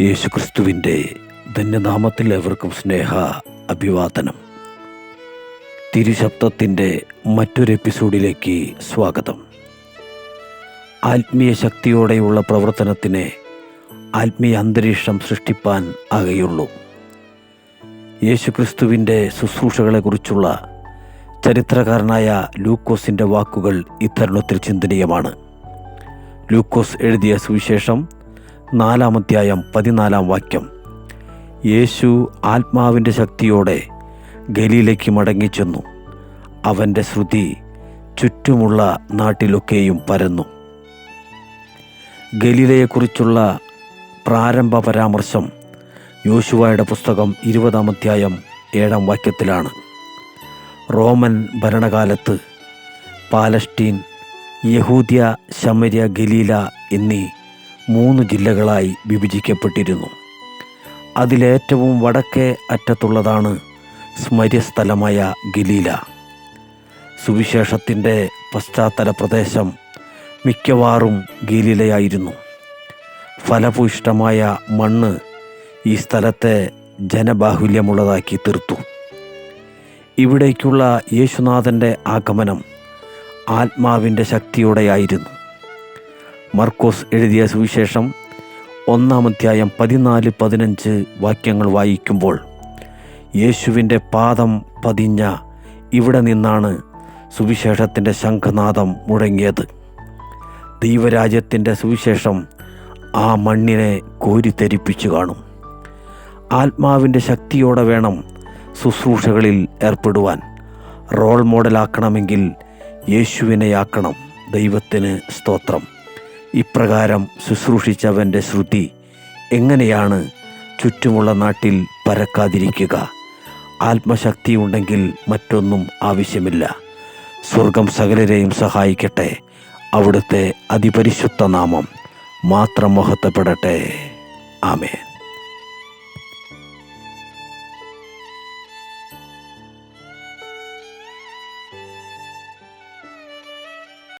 യേശുക്രിസ്തുവിന്റെ ധന്യനാമത്തിൽ എവർക്കും സ്നേഹ അഭിവാദനം. തിരുശബ്ദത്തിന്റെ മറ്റൊരു എപ്പിസോഡിലേക്ക് സ്വാഗതം. ആത്മീയ ശക്തിയോടെയുള്ള പ്രവർത്തനത്തിന് ആത്മീയ അന്തരീക്ഷം സൃഷ്ടിപ്പാൻ ആകെയുള്ളൂ. യേശുക്രിസ്തുവിന്റെ ശുശ്രൂഷകളെക്കുറിച്ചുള്ള ചരിത്രകാരനായ ലൂക്കോസിന്റെ വാക്കുകൾ ഇത്തരുണത്തിൽ ചിന്തനീയമാണ്. ലൂക്കോസ് എഴുതിയ സുവിശേഷം നാലാമധ്യായം പതിനാലാം വാക്യം. യേശു ആത്മാവിന്റെ ശക്തിയോടെ ഗലിയിലേക്ക് മടങ്ങിച്ചെന്നു. അവന്റെ ശ്രുതി ചുറ്റുമുള്ള നാട്ടിലൊക്കെയും പരന്നു. ഗലീലയെക്കുറിച്ചുള്ള പ്രാരംഭ പരാമർശം യോശുവായുടെ പുസ്തകം ഇരുപതാം അധ്യായം ഏഴാം വാക്യത്തിലാണ്. റോമൻ ഭരണകാലത്ത് പാലസ്റ്റീൻ യഹൂദ്യ ശമര്യ ഗലീല എന്നീ മൂന്ന് ജില്ലകളായി വിഭജിക്കപ്പെട്ടിരുന്നു. അതിലേറ്റവും വടക്കേ അറ്റത്തുള്ളതാണ് സ്മര്യസ്ഥലമായ ഗലീല. സുവിശേഷത്തിന്റെ പശ്ചാത്തല പ്രദേശം മിക്കവാറും ഗലീലയായിരുന്നു. ഫലഭൂഷ്ടമായ മണ്ണ് ഈ സ്ഥലത്തെ ജനബാഹുല്യമുള്ളതാക്കി തീർത്തു. ഇവിടേക്കുള്ള യേശുനാഥന്റെ ആഗമനം ആത്മാവിന്റെ ശക്തിയോടെയായിരുന്നു. മർക്കോസ് എഴുതിയ സുവിശേഷം ഒന്നാം ഒന്നാമധ്യായം പതിനാല് പതിനഞ്ച് വാക്യങ്ങൾ വായിക്കുമ്പോൾ യേശുവിന്റെ പാദം പതിഞ്ഞ ഇവിടെ നിന്നാണ് സുവിശേഷത്തിന്റെ ശംഖനാദം മുഴങ്ങിയത്. ദൈവരാജ്യത്തിന്റെ സുവിശേഷം ആ മണ്ണിനെ കോരിത്തെരിപ്പിച്ചു കാണും. ആത്മാവിന്റെ ശക്തിയോടെ വേണം ശുശ്രൂഷകളിൽ ഏർപ്പെടുവാൻ. റോൾ മോഡലാക്കണമെങ്കിൽ യേശുവിനെയാക്കണം ദൈവത്തിന് സ്തോത്രം. ഇപ്രകാരം ശുശ്രൂഷിച്ചവന്റെ ശ്രുതി എങ്ങനെയാണ് ചുറ്റുമുള്ള നാട്ടിൽ പരക്കാതിരിക്കുക? ആത്മശക്തി ഉണ്ടെങ്കിൽ മറ്റൊന്നും ആവശ്യമില്ല. സ്വർഗം സകലരെയും സഹായിക്കട്ടെ. അവിടുത്തെ അതിപരിശുദ്ധ നാമം മാത്രം മഹത്വപ്പെടട്ടെ. ആമേൻ.